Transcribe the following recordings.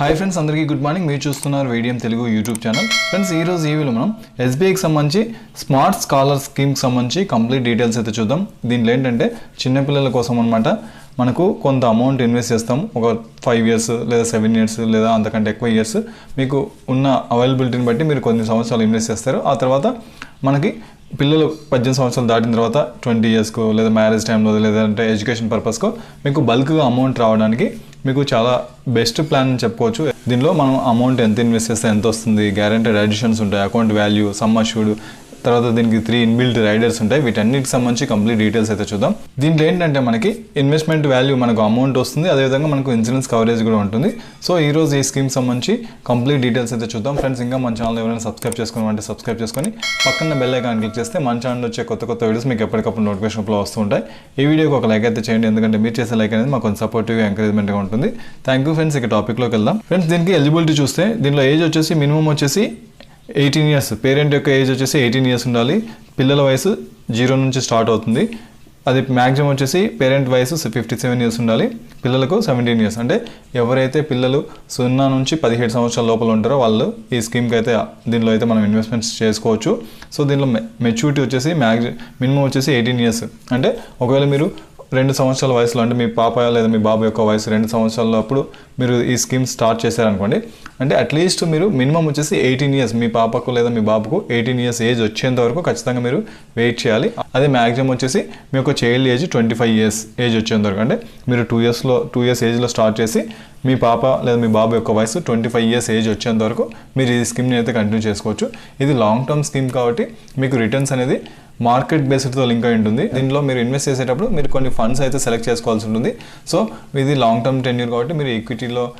Hi friends అందరికీ good morning మీరు చూస్తున్నారు వేడియం తెలుగు యూట్యూబ్ ఛానల్ ఫ్రెండ్స్ ఈ రోజు ఈ వీడియోలో మనం ఎస్బీఐకి సంబంధించి స్మార్ట్ స్కాలర్ స్కీమ్కి సంబంధించి కంప్లీట్ డీటెయిల్స్ అయితే చూద్దాం. దీంట్లో ఏంటంటే చిన్నపిల్లల కోసం అనమాట మనకు కొంత అమౌంట్ ఇన్వెస్ట్ చేస్తాం. ఒక ఫైవ్ ఇయర్స్ లేదా సెవెన్ ఇయర్స్ లేదా అంతకంటే ఎక్కువ ఇయర్స్ మీకు ఉన్న అవైలబిలిటీని బట్టి మీరు కొన్ని సంవత్సరాలు ఇన్వెస్ట్ చేస్తారు. ఆ తర్వాత మనకి పిల్లలు పద్దెనిమిది సంవత్సరాలు దాటిన తర్వాత ట్వంటీ ఇయర్స్కో లేదా మ్యారేజ్ టైంలో లేదంటే ఎడ్యుకేషన్ పర్పస్కో మీకు బల్క్గా అమౌంట్ రావడానికి మీకు చాలా బెస్ట్ ప్లాన్ అని చెప్పుకోవచ్చు. దీనిలో మనం అమౌంట్ ఎంత ఇన్వెస్ట్ చేస్తే ఎంత వస్తుంది? గ్యారంటెడ్ అడిషన్స్ ఉంటాయి. అకౌంట్ వాల్యూ సమ్ అష్యూడ్ తర్వాత దీనికి త్రీ ఇన్బిల్ట్ రైడర్స్ ఉంటాయి. వీటన్నిటికి సంబంధించి కంప్లీట్ డీటెయిల్స్ అయితే చూద్దాం. దీంట్లో ఏంటంటే మనకి ఇన్వెస్ట్మెంట్ వాల్యూ మనకు అమౌంట్ వస్తుంది. అదేవిధంగా మనకు ఇన్సూరెన్స్ కవరేజ్ కూడా ఉంటుంది. సో ఈ రోజు ఈ స్కీమ్ సంబంధించి కంప్లీట్ డీటెయిల్స్ అయితే చూద్దాం. ఫ్రెండ్స్ ఇంకా మన ఛానల్ ఎవరైనా సబ్స్క్రైబ్ చేసుకోవాలంటే సబ్స్క్రైబ్ చేసుకొని పక్కన బెల్ ఐకాన్ క్లిక్ చేస్తే మన ఛానల్ వచ్చే కొత్త కొత్త వీడియోస్ మీకు ఎప్పటికప్పుడు నోటిఫికేషన్ ఫ్లో వస్తూ ఉంటాయి. ఈ వీడియోకి ఒక లైక్ అయితే చేయండి. ఎందుకంటే మీరు చేసే లైక్ అనేది మాకు కొంచెం సపోర్టివ్గా ఎంకరేజ్మెంట్గా ఉంటుంది. థ్యాంక్ యూ ఫ్రెండ్స్ ఇక టాపిక్లోకి వెళ్దాం. ఫ్రెండ్స్ దీనికి ఎలిజిబిలిటీ చూస్తే దీనిలో ఏజ్ వచ్చేసి మినిమం వచ్చేసి ఎయిటీన్ ఇయర్స్ పేరెంట్ యొక్క ఏజ్ వచ్చేసి ఎయిటీన్ ఇయర్స్ ఉండాలి. పిల్లల వయసు జీరో నుంచి స్టార్ట్ అవుతుంది. అది మ్యాక్సిమం వచ్చేసి పేరెంట్ వయసు ఫిఫ్టీ సెవెన్ ఇయర్స్ ఉండాలి. పిల్లలకు సెవెంటీన్ ఇయర్స్ అంటే ఎవరైతే పిల్లలు సున్నా నుంచి పదిహేడు సంవత్సరాల లోపల ఉంటారో వాళ్ళు ఈ స్కీమ్కి అయితే దీనిలో అయితే మనం ఇన్వెస్ట్మెంట్స్ చేసుకోవచ్చు. సో దీనిలో మెచ్యూరిటీ వచ్చేసి మ్యాక్సి మినిమం వచ్చేసి ఎయిటీన్ ఇయర్స్ అంటే ఒకవేళ మీరు రెండు సంవత్సరాల వయసులో అంటే మీ పాప లేదా మీ బాబు యొక్క వయసు రెండు సంవత్సరాల అప్పుడు మీరు ఈ స్కీమ్ స్టార్ట్ చేశారనుకోండి అంటే అట్లీస్ట్ మీరు మినిమం వచ్చేసి ఎయిటీన్ ఇయర్స్ మీ పాపకు లేదా మీ బాబుకు ఎయిటీన్ ఇయర్స్ ఏజ్ వచ్చేంత వరకు ఖచ్చితంగా మీరు వెయిట్ చేయాలి. అదే మ్యాక్సిమం వచ్చేసి మీ యొక్క child age twenty five years age వచ్చేంత వరకు అంటే మీరు టూ ఇయర్స్లో టూ ఇయర్స్ ఏజ్లో స్టార్ట్ చేసి మీ పాప లేదా మీ బాబు యొక్క వయసు ట్వంటీ ఫైవ్ ఇయర్స్ ఏజ్ వచ్చేంత వరకు మీరు ఈ స్కీమ్ని అయితే కంటిన్యూ చేసుకోవచ్చు. ఇది లాంగ్ టర్మ్ స్కీమ్ కాబట్టి మీకు రిటర్న్స్ అనేది మార్కెట్ బేస్డ్తో లింక్ అయి ఉంటుంది. దీనిలో మీరు ఇన్వెస్ట్ చేసేటప్పుడు మీరు కొన్ని ఫండ్స్ అయితే సెలెక్ట్ చేసుకోవాల్సి ఉంటుంది. సో ఇది లాంగ్ టర్మ్ టెన్యూర్ కాబట్టి మీరు ఈక్విటీలో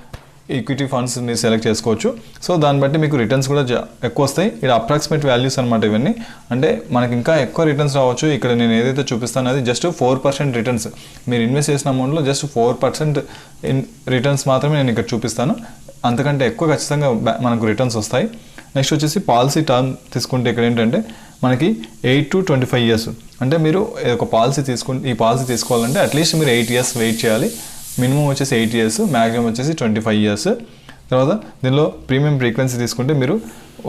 ఈక్విటీ ఫండ్స్ మీరు సెలెక్ట్ చేసుకోవచ్చు. సో దాన్ని బట్టి మీకు రిటర్న్స్ కూడా జా- ఎక్కువ వస్తాయి. ఇక్కడ అప్రాక్సిమేట్ వాల్యూస్ అనమాట ఇవన్నీ. అంటే మనకి ఇంకా ఎక్కువ రిటర్న్స్ రావచ్చు. ఇక్కడ నేను ఏదైతే చూపిస్తానో అది జస్ట్ ఫోర్ పర్సెంట్ రిటర్న్స్ మీరు ఇన్వెస్ట్ చేసిన అమౌంట్లో just four percent in returns మాత్రమే నేను ఇక్కడ చూపిస్తాను. అంతకంటే ఎక్కువ ఖచ్చితంగా బ్యా- మనకు రిటర్న్స్ వస్తాయి. నెక్స్ట్ వచ్చేసి పాలసీ టర్మ్ తీసుకుంటే ఇక్కడ ఏంటంటే మనకి eight to twenty five years అంటే మీరు ఒక పాలసీ తీసుకుంటే ఈ పాలసీ తీసుకోవాలంటే అట్లీస్ట్ మీరు ఎయిట్ ఇయర్స్ వెయిట్ చేయాలి. మినిమం వచ్చేసి ఎయిట్ ఇయర్స్ మ్యాక్సిమం వచ్చేసి ట్వంటీ ఫైవ్ ఇయర్స్ తర్వాత దీనిలో ప్రీమియం ఫ్రీక్వెన్సీ తీసుకుంటే మీరు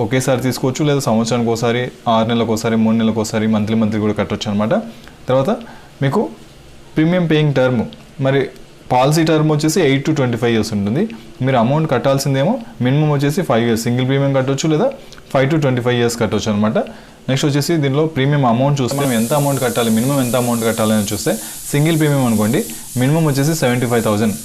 ఒకేసారి తీసుకోవచ్చు లేదా సంవత్సరానికి ఒకసారి ఆరు నెలలకు ఒకసారి మూడు నెలలకు ఒకసారి మంత్లీ మంత్లీ కూడా కట్టొచ్చు అనమాట తర్వాత మీకు ప్రీమియం పేయింగ్ టర్మ్ మరి పాలసీ టర్మ్ వచ్చేసి eight to twenty five years ఉంటుంది. మీరు అమౌంట్ కట్టాల్సిందేమో మినిమం వచ్చేసి ఫైవ్ ఇయర్స్ సింగిల్ ప్రీమియం కట్టొచ్చు లేదా five to twenty five years కట్టొచ్చు అనమాట నెక్స్ట్ వచ్చేసి దీనిలో ప్రీమియం అమౌంట్ చూస్తే మనం ఎంత అమౌంట్ కట్టాలి? మినిమం ఎంత అమౌంట్ కట్టాలి అని చూస్తే సింగిల్ ప్రీమియం అనుకోండి మినిమం వచ్చేసి సెవెంటీ ఫైవ్ థౌసండ్.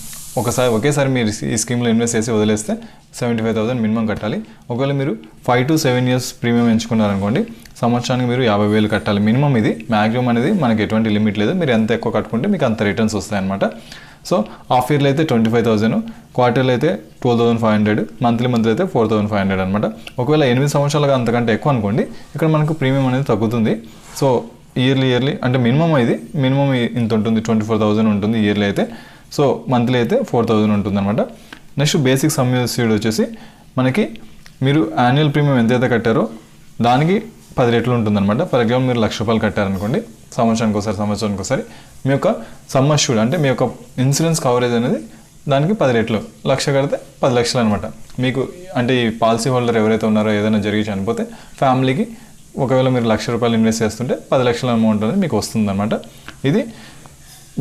ఒకసారి ఒకేసారి మీరు ఈ స్కీమ్లో ఇన్వెస్ట్ చేసి వదిలేస్తే సెవెంటీ ఫైవ్ థౌసండ్ మినిమం కట్టాలి. ఒకవేళ మీరు five to seven years premium ఎంచుకున్నారనుకోండి సంవత్సరానికి మీరు యాభై వేలు కట్టాలి. మినిమం ఇది మ్యాక్సిమం అనేది మనకి ఎటువంటి లిమిట్ లేదు. మీరు ఎంత ఎక్కువ కట్టుకుంటే మీకు అంత రిటర్న్స్ వస్తాయన్నమాట. సో హాఫ్ ఇయర్లో అయితే ట్వంటీ ఫైవ్ థౌసండ్ క్వార్టర్లో అయితే twelve thousand five hundred monthly monthly అయితే ఫోర్ థౌసండ్ ఫైవ్ హండ్రెడ్ అనమాట ఒకవేళ ఎనిమిది సంవత్సరాలుగా అంతకంటే ఎక్కువ అనుకోండి ఇక్కడ మనకు ప్రీమియం అనేది తగ్గుతుంది. సో ఇయర్లీ ఇయర్లీ అంటే మినిమం ఇది మినిమం ఇంత ఉంటుంది ట్వంటీ ఫోర్ థౌసండ్ ఉంటుంది ఇయర్లీ అయితే. సో మంత్లీ అయితే ఫోర్ థౌసండ్ ఉంటుంది అనమాట నెక్స్ట్ బేసిక్ సమ్యూసిడ్ వచ్చేసి మనకి మీరు యాన్యువల్ ప్రీమియం ఎంతైతే కట్టారో దానికి పది రెట్లు ఉంటుందన్నమాట. ఫర్ ఎగ్జాంపుల్ మీరు లక్ష రూపాయలు కట్టారనుకోండి సంవత్సరానికి ఒకసారి సంవత్సరానికి ఒకసారి మీ యొక్క సమ్మర్ష్యూడ్ అంటే మీ యొక్క ఇన్సూరెన్స్ కవరేజ్ అనేది దానికి పది రెట్లు. లక్ష కడితే పది లక్షలు అనమాట మీకు అంటే ఈ పాలసీ హోల్డర్ ఎవరైతే ఉన్నారో ఏదైనా జరిగి చనిపోతే ఫ్యామిలీకి ఒకవేళ మీరు లక్ష రూపాయలు ఇన్వెస్ట్ చేస్తుంటే పది లక్షల అమౌంట్ అనేది మీకు వస్తుందన్నమాట. ఇది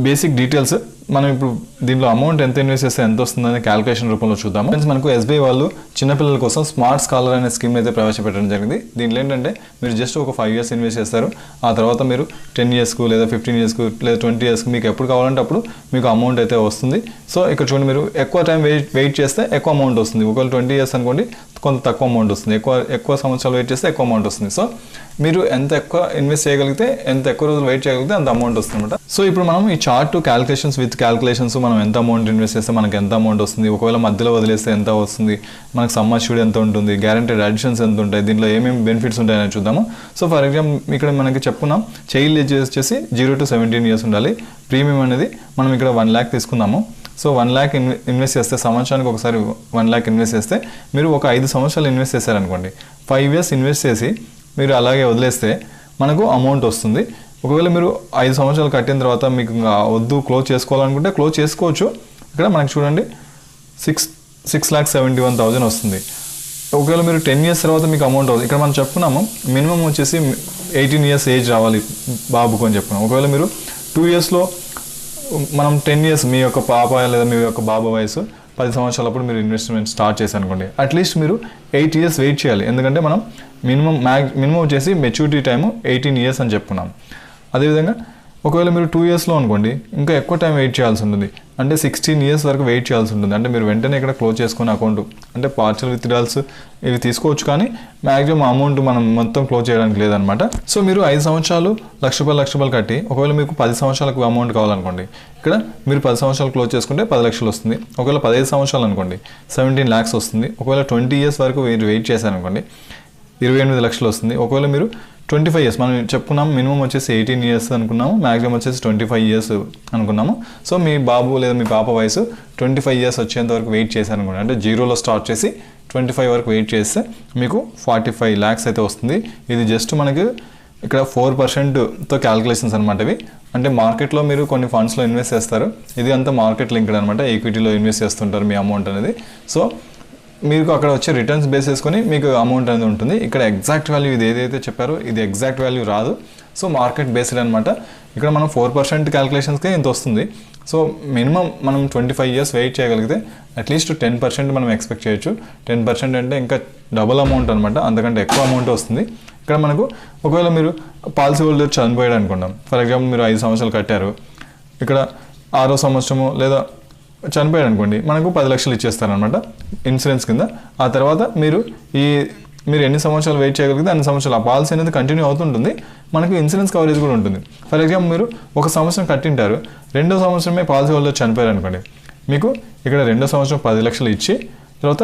బేసిక్ డీటెయిల్స్. మనం ఇప్పుడు దీనిలో అమౌంట్ ఎంత ఇన్వెస్ట్ చేస్తే ఎంత వస్తుందని క్యాలిక్యులేషన్ రూపంలో చూద్దాము. ఫ్రెండ్స్ మనకు ఎస్బీఐ వాళ్ళు చిన్నపిల్లల కోసం స్మార్ట్ స్కాలర్ అనే స్కీమ్ అయితే ప్రవేశపెట్టడం జరిగింది. దీంట్లో ఏంటంటే మీరు జస్ట్ ఒక ఫైవ్ ఇయర్స్ ఇన్వెస్ట్ చేస్తారు. ఆ తర్వాత మీరు టెన్ ఇయర్స్కు లేదా ఫిఫ్టీన్ ఇయర్స్కు లేదా ట్వంటీ ఇయర్స్కి మీకు ఎప్పుడు కావాలంటే అప్పుడు మీకు అమౌంట్ అయితే వస్తుంది. సో ఇక్కడ చూడండి మీరు ఎక్కువ టైం వెయిట్ వెయిట్ చేస్తే ఎక్కువ అమౌంట్ వస్తుంది. ఒకవేళ ట్వంటీ ఇయర్స్ అనుకోండి కొంత తక్కువ అమౌంట్ వస్తుంది. ఎక్కువ ఎక్కువ సంవత్సరాలు వెయిట్ చేస్తే ఎక్కువ అమౌంట్ వస్తుంది. సో మీరు ఎంత ఎక్కువ ఇన్వెస్ట్ చేయగలిగితే ఎంత ఎక్కువ రోజులు వెయిట్ చేయగలిగితే అంత అమౌంట్ వస్తుంది అనమాట సో ఇప్పుడు మనం ఈ చార్ట్ క్యాలిక్యులేషన్స్ విత్ క్యాలిక్యులేషన్స్ మనం ఎంత అమౌంట్ ఇన్వెస్ట్ చేస్తే మనకి ఎంత అమౌంట్ వస్తుంది? ఒకవేళ మధ్యలో వదిలేస్తే ఎంత వస్తుంది? మనకు సమ్మర్ష్యూడ్ ఎంత ఉంటుంది? గ్యారంటెడ్ అడిషన్స్ ఎంత ఉంటాయి? దీంట్లో ఏమేమి బెనిఫిట్స్ ఉంటాయని చూద్దాము. సో ఫర్ ఎగ్జాంపుల్ ఇక్కడ మనకి చెప్పుకున్నాం చైల్డ్ ఏజ్ వచ్చేసి జీరో టు సెవెంటీన్ ఇయర్స్ ఉండాలి. ప్రీమియం అనేది మనం ఇక్కడ వన్ ల్యాక్ తీసుకుందాము. సో వన్ ల్యాక్ ఇన్వెస్ట్ చేస్తే సంవత్సరానికి ఒకసారి వన్ ల్యాక్ ఇన్వెస్ట్ చేస్తే మీరు ఒక ఐదు సంవత్సరాలు ఇన్వెస్ట్ చేశారనుకోండి. ఫైవ్ ఇయర్స్ ఇన్వెస్ట్ చేసి మీరు అలాగే వదిలేస్తే మనకు అమౌంట్ వస్తుంది. ఒకవేళ మీరు ఐదు సంవత్సరాలు కట్టిన తర్వాత మీకు ఇంకా వద్దు క్లోజ్ చేసుకోవాలనుకుంటే క్లోజ్ చేసుకోవచ్చు. ఇక్కడ మనకి చూడండి six six lakh seventy one thousand వస్తుంది. ఒకవేళ మీరు టెన్ ఇయర్స్ తర్వాత మీకు అమౌంట్ అవుతుంది ఇక్కడ మనం చెప్పుకున్నాము మినిమం వచ్చేసి ఎయిటీన్ ఇయర్స్ ఏజ్ రావాలి బాబుకు అని చెప్పినాం ఒకవేళ మీరు టూ ఇయర్స్లో మనం టెన్ ఇయర్స్ మీ యొక్క పాప లేదా మీ యొక్క బాబు వయసు పది సంవత్సరాలప్పుడు మీరు ఇన్వెస్ట్మెంట్ స్టార్ట్ చేసి అనుకోండి. అట్లీస్ట్ మీరు ఎయిట్ ఇయర్స్ వెయిట్ చేయాలి. ఎందుకంటే మనం మినిమం మ్యాక్ మినిమం వచ్చేసి మెచ్యూరిటీ టైము ఎయిటీన్ ఇయర్స్ అని చెప్పుకున్నాం అదేవిధంగా ఒకవేళ మీరు టూ ఇయర్స్లో అనుకోండి ఇంకా ఎక్కువ టైం వెయిట్ చేయాల్సి ఉంటుంది. అంటే సిక్స్టీన్ ఇయర్స్ వరకు వెయిట్ చేయాల్సి ఉంటుంది. అంటే మీరు వెంటనే ఇక్కడ క్లోజ్ చేసుకున్న అకౌంట్ అంటే పార్షల్ విత్డ్రాల్స్ ఇవి తీసుకోవచ్చు కానీ మ్యాక్సిమం అమౌంట్ మనం మొత్తం క్లోజ్ చేయడానికి లేదనమాట సో మీరు ఐదు సంవత్సరాలు లక్ష రూపాయలు లక్ష రూపాయలు కట్టి ఒకవేళ మీకు పది సంవత్సరాలకు అమౌంట్ కావాలనుకోండి ఇక్కడ మీరు పది సంవత్సరాలు క్లోజ్ చేసుకుంటే పది లక్షలు వస్తుంది. ఒకవేళ పదిహేను సంవత్సరాలు అనుకోండి సెవెంటీన్ ల్యాక్స్ వస్తుంది. ఒకవేళ ట్వంటీ ఇయర్స్ వరకు మీరు వెయిట్ చేశారనుకోండి ఇరవై ఎనిమిది లక్షలు వస్తుంది. ఒకవేళ మీరు ట్వంటీ ఫైవ్ ఇయర్స్ మనం చెప్పుకున్నాం మినిమం వచ్చేసి ఎయిటీన్ ఇయర్స్ అనుకున్నాము మ్యాక్సిమం వచ్చేసి ట్వంటీ ఫైవ్ ఇయర్స్ అనుకున్నాము. సో మీ బాబు లేదా మీ పాప వయసు ట్వంటీ ఫైవ్ ఇయర్స్ వచ్చేంత వరకు వెయిట్ చేశారు అనుకోండి అంటే జీరోలో స్టార్ట్ చేసి ట్వంటీ ఫైవ్ వరకు వెయిట్ చేస్తే మీకు ఫార్టీ ఫైవ్ ల్యాక్స్ అయితే వస్తుంది. ఇది జస్ట్ మనకు ఇక్కడ ఫోర్ పర్సెంట్తో క్యాలిక్యులేషన్స్ అనమాట ఇవి. అంటే మార్కెట్లో మీరు కొన్ని ఫండ్స్లో ఇన్వెస్ట్ చేస్తారు. ఇది అంతా మార్కెట్ లింక్డ్ అనమాట ఈక్విటీలో ఇన్వెస్ట్ చేస్తుంటారు మీ అమౌంట్ అనేది. సో మీకు అక్కడ వచ్చే రిటర్న్స్ బేస్ చేసుకొని మీకు అమౌంట్ అనేది ఉంటుంది. ఇక్కడ ఎగ్జాక్ట్ వాల్యూ ఇది ఏదైతే చెప్పారో ఇది ఎగ్జాక్ట్ వాల్యూ రాదు. సో మార్కెట్ బేస్డ్ అనమాట ఇక్కడ మనం ఫోర్ పర్సెంట్ క్యాలిక్యులేషన్స్కే ఇంత వస్తుంది. సో మినిమం మనం ట్వంటీ ఫైవ్ ఇయర్స్ వెయిట్ చేయగలిగితే అట్లీస్ట్ టెన్ పర్సెంట్ మనం ఎక్స్పెక్ట్ చేయొచ్చు. టెన్ పర్సెంట్ అంటే ఇంకా డబుల్ అమౌంట్ అనమాట అంతకంటే ఎక్కువ అమౌంట్ వస్తుంది. ఇక్కడ మనకు ఒకవేళ మీరు పాలసీ హోల్డర్ చనిపోయాడు అనుకుంటాం ఫర్ ఎగ్జాంపుల్ మీరు ఐదు సంవత్సరాలు కట్టారు. ఇక్కడ ఆరో సంవత్సరము లేదా చనిపోయాడు అనుకోండి మనకు పది లక్షలు ఇచ్చేస్తారనమాట ఇన్సూరెన్స్ కింద. ఆ తర్వాత మీరు ఈ మీరు ఎన్ని సంవత్సరాలు వెయిట్ చేయగలిగితే అన్ని సంవత్సరాలు. ఆ పాలసీ అనేది కంటిన్యూ అవుతుంటుంది. మనకు ఇన్సూరెన్స్ కవరేజ్ కూడా ఉంటుంది. ఫర్ ఎగ్జాంపుల్ మీరు ఒక సంవత్సరం కట్టింటారు రెండో సంవత్సరమే పాలసీ హోల్డర్ చనిపోయారు అనుకోండి మీకు ఇక్కడ రెండో సంవత్సరం పది లక్షలు ఇచ్చి తర్వాత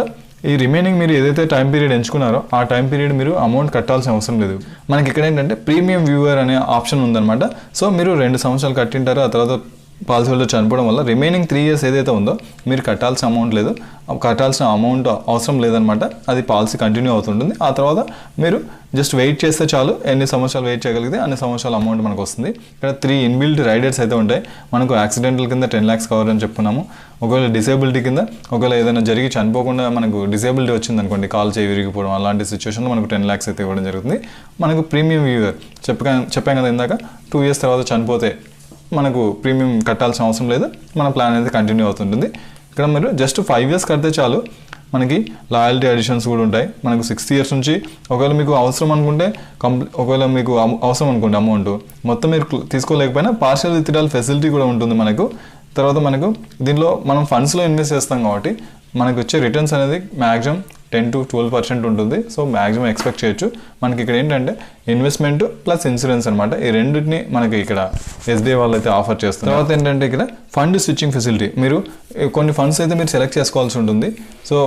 ఈ రిమైనింగ్ మీరు ఏదైతే టైం పీరియడ్ ఎంచుకున్నారో ఆ టైం పీరియడ్ మీరు అమౌంట్ కట్టాల్సిన అవసరం లేదు. మనకి ఇక్కడ ఏంటంటే ప్రీమియం వ్యూవర్ అనే ఆప్షన్ ఉందన్నమాట. సో మీరు రెండు సంవత్సరాలు కట్టింటారు ఆ తర్వాత పాలసీ హోల్డర్ చనిపోవడం వల్ల రిమైనింగ్ త్రీ ఇయర్స్ ఏదైతే ఉందో మీరు కట్టాల్సిన అమౌంట్ లేదు. కట్టాల్సిన అమౌంట్ అవసరం లేదనమాట అది పాలసీ కంటిన్యూ అవుతుంటుంది. ఆ తర్వాత మీరు జస్ట్ వెయిట్ చేస్తే చాలు. ఎన్ని సంవత్సరాలు వెయిట్ చేయగలిగితే అన్ని సంవత్సరాల అమౌంట్ మనకు వస్తుంది. ఇక్కడ త్రీ ఇన్బిల్ట్ రైడర్స్ అయితే ఉంటాయి. మనకు యాక్సిడెంటల్ కింద టెన్ ల్యాక్స్ కవర్ అని చెప్పుకున్నాము. ఒకవేళ డిసేబిలిటీ కింద ఒకవేళ ఏదైనా జరిగి చనిపోకుండా మనకు డిసేబిలిటీ వచ్చింది అనుకోండి కాల్ చేయి విరిగిపోవడం అలాంటి సిచ్యువేషన్లో మనకు టెన్ ల్యాక్స్ అయితే ఇవ్వడం జరుగుతుంది. మనకు ప్రీమియం వ్యూవర్ చెప్పగా చెప్పాం కదా ఇందాక. టూ ఇయర్స్ తర్వాత చనిపోతే మనకు ప్రీమియం కట్టాల్సిన అవసరం లేదు. మన ప్లాన్ అనేది కంటిన్యూ అవుతుంటుంది. ఇక్కడ మీరు జస్ట్ ఫైవ్ ఇయర్స్ కడితే చాలు మనకి లాయల్టీ అడిషన్స్ కూడా ఉంటాయి. మనకు సిక్స్ ఇయర్స్ నుంచి ఒకవేళ మీకు అవసరం అనుకుంటే కంప్లీ ఒకవేళ మీకు అవసరం అనుకోండి అమౌంట్ మొత్తం మీరు తీసుకోలేకపోయినా పార్షల్ విత్డ్రాల్ ఫెసిలిటీ కూడా ఉంటుంది మనకు. తర్వాత మనకు దీనిలో మనం ఫండ్స్లో ఇన్వెస్ట్ చేస్తాం కాబట్టి మనకు వచ్చే రిటర్న్స్ అనేది maximum ten to twelve percent ఉంటుంది. సో మ్యాక్సిమం ఎక్స్పెక్ట్ చేయొచ్చు. మనకి ఇక్కడ ఏంటంటే ఇన్వెస్ట్మెంట్ ప్లస్ ఇన్సూరెన్స్ అనమాట ఈ రెండింటిని మనకి ఇక్కడ ఎస్బీఐ వాళ్ళు అయితే ఆఫర్ చేస్తారు తర్వాత ఏంటంటే ఇక్కడ ఫండ్ స్విచ్చింగ్ ఫెసిలిటీ. మీరు కొన్ని ఫండ్స్ అయితే మీరు సెలెక్ట్ చేసుకోవాల్సి ఉంటుంది. సో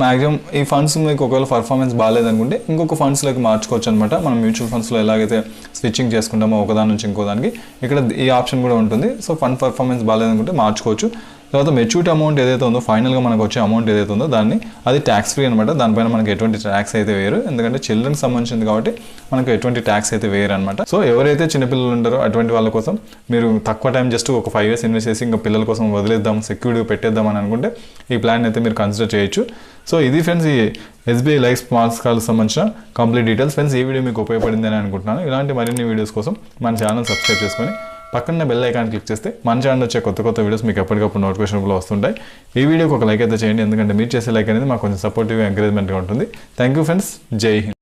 మ్యాక్సిమం ఈ ఫండ్స్ మీకు ఒకవేళ పర్ఫార్మెన్స్ బాగాలేదనుకుంటే ఇంకొక ఫండ్స్లోకి మార్చుకోవచ్చు అనమాట మనం మ్యూచువల్ ఫండ్స్లో ఎలాగైతే స్విచ్చింగ్ చేసుకుంటామో ఒకదాని నుంచి ఇంకో దానికి ఇక్కడ ఈ ఆప్షన్ కూడా ఉంటుంది. సో ఫండ్ పర్ఫార్మెన్స్ బాగాలేదనుకుంటే మార్చుకోవచ్చు. తర్వాత మెచ్యూరిటీ అమౌంట్ ఏదైతే ఉందో ఫైనల్గా మనకు వచ్చే అమౌంట్ ఏదైతే ఉందో దాన్ని అది ట్యాక్స్ ఫ్రీ అనమాట దానిపైన మనకి ఎటువంటి ట్యాక్స్ అయితే వేయరు. ఎందుకంటే చిల్డ్రన్కి సంబంధించింది కాబట్టి మనకు ఎటువంటి ట్యాక్స్ అయితే వేయరు అనమాట సో ఎవరైతే చిన్నపిల్లలు ఉంటారో అటువంటి వాళ్ళ కోసం మీరు తక్కువ టైం జస్ట్ ఒక ఫైవ్ ఇయర్స్ ఇన్వెస్ట్ చేసి ఇంకా పిల్లల కోసం వదిలేద్దాం సెక్యూరిటీ పెట్టేద్దాం అని అనుకుంటే ఈ ప్లాన్ అయితే మీరు కన్సిడర్ చేయొచ్చు. సో ఇది ఫ్రెండ్స్ ఈ ఎస్బీఐ లైఫ్ స్మార్ట్ కాల్ సంబంధించిన కంప్లీట్ డీటెయిల్స్ ఫ్రెండ్స్ ఈ వీడియో మీకు ఉపయోగపడింది అని అనుకుంటున్నాను. ఇలాంటి మరిన్ని వీడియోస్ కోసం మన ఛానల్ సబ్స్క్రైబ్ చేసుకొని పక్కన బెల్ ఐకాన్ క్లిక్ చేస్తే మన ఛానల్ వచ్చే కొత్త కొత్త వీడియోస్ మీకు ఎప్పటికప్పుడు నోటిఫికేషన్లో వస్తుంటాయి. ఈ వీడియోకి ఒక లైక్ అయితే చేయండి ఎందుకంటే మీరు చేసే లైక్ అనేది మాకు కొంచెం సపోర్టివ్ ఎంకరేజ్మెంట్గా ఉంటుంది. థ్యాంక్ యూ ఫ్రెండ్స్ జై హింద్